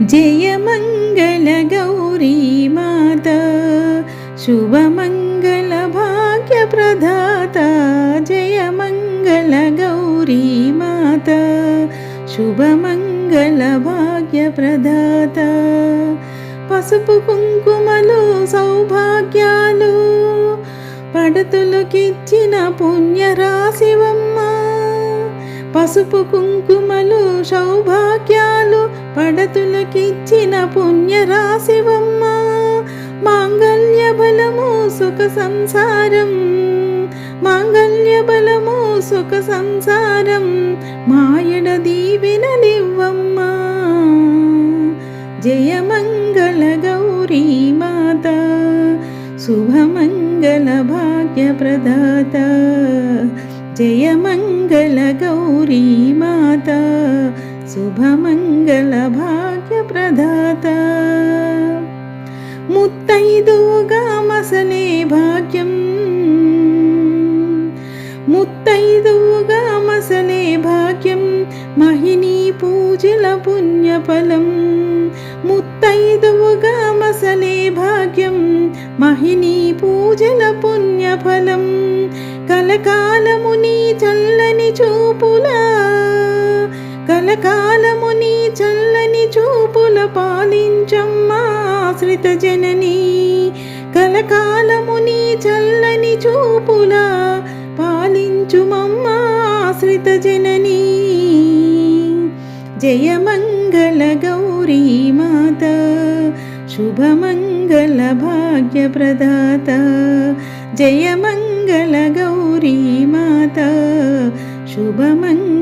జయ మంగళ గౌరీ మాత శుభమంగళ భాగ్య ప్రదాత జయ మంగళ గౌరీ మాత శుభమంగళ భాగ్య ప్రదాత పసుపు కుంకుమలు సౌభాగ్యాలు పడతులకిచ్చిన పుణ్యరాశివమ్మ పసుపు కుంకుమలు సౌభాగ్యాలు పడతులకిచ్చిన పుణ్యరాశివమ్మ. మాంగళ్య బలము సుఖ సంసారం. మాంగళ్య బలము సుఖ సంసారం. మాయడ దీవెనలివ్వమ్మ జయ మంగళ గౌరీ మాత శుభమంగళ భాగ్య ప్రదాత जयमङ्गल गौरी माता शुभमङ्गलभाग्यप्रदाता। मुत्तैदोगामसले भाग्यम् मुत्तैदोगामसले भाग्यं महिनी पुण्यफलं मुत्तैदोगामसले भाग्यं महिनीपूजल पुण्यफलम्। కలకాలము నీ చల్లని చూపులా కలకాలము నీ చల్లని చూపుల పాలించమ్మా ఆశ్రిత జనని కలకాలము నీ చల్లని చూపుల పాలించుమమ్మా ఆశ్రిత జనని జయమంగళ గౌరీ మాత శుభమంగళ భాగ్య ప్రదాత గౌరీ ी माता शुभमङ्गलभाग्य